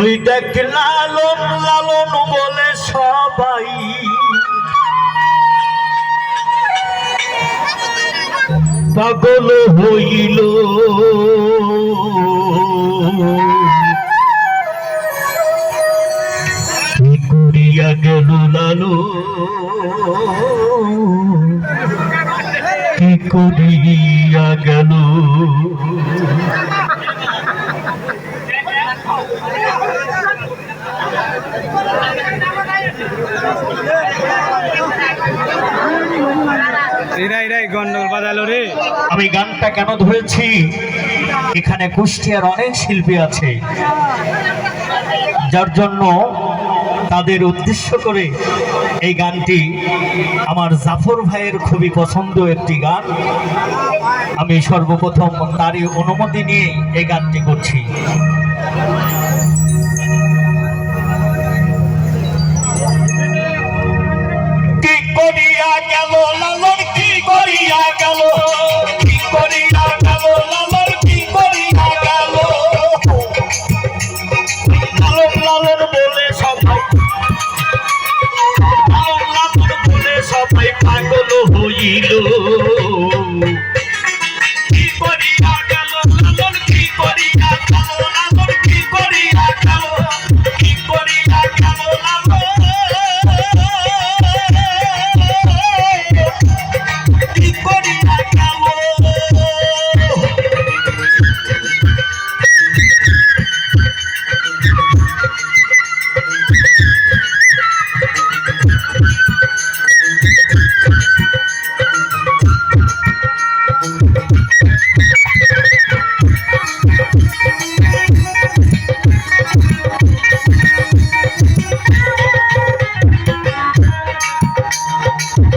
ওই লালন লালন বলে সবাই। পাগল হইল। করিয়া গেল লালো কি করিয়া গেল? আমি গানটা কেন ধরেছি? এখানে কুষ্টিয়ার অনেক শিল্পী আছে। যার জন্য তাদের উদ্দেশ্য করে এই গানটি আমার জাফর ভাইয়ের খুবই পছন্দ একটি গান। আমি সর্বপ্রথম তারই অনুমতি নিয়ে এই গানটি করছি। কি করিয়া গেল লালন কি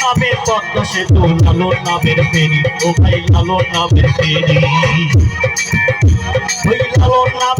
লালন নামে পদ্মা সেতু লালন নামের ফেরি, ও ভাই লালন নামের ফেরি। ওই লালন নামে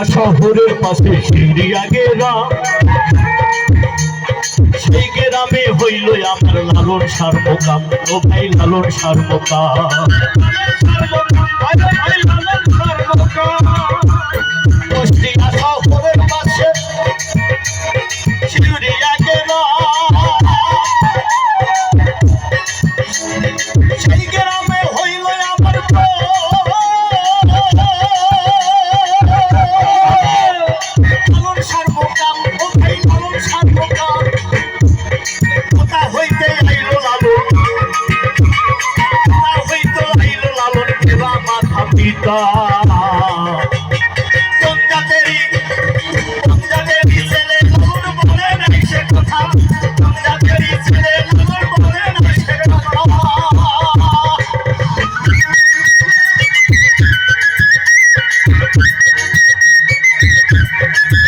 কুষ্টিয়া শহরের পাশে সিরিয়া গেরাম সেই গ্রামে হইল আমার লালন সার্বকাম। ও ভাই লালন সার্বকাম।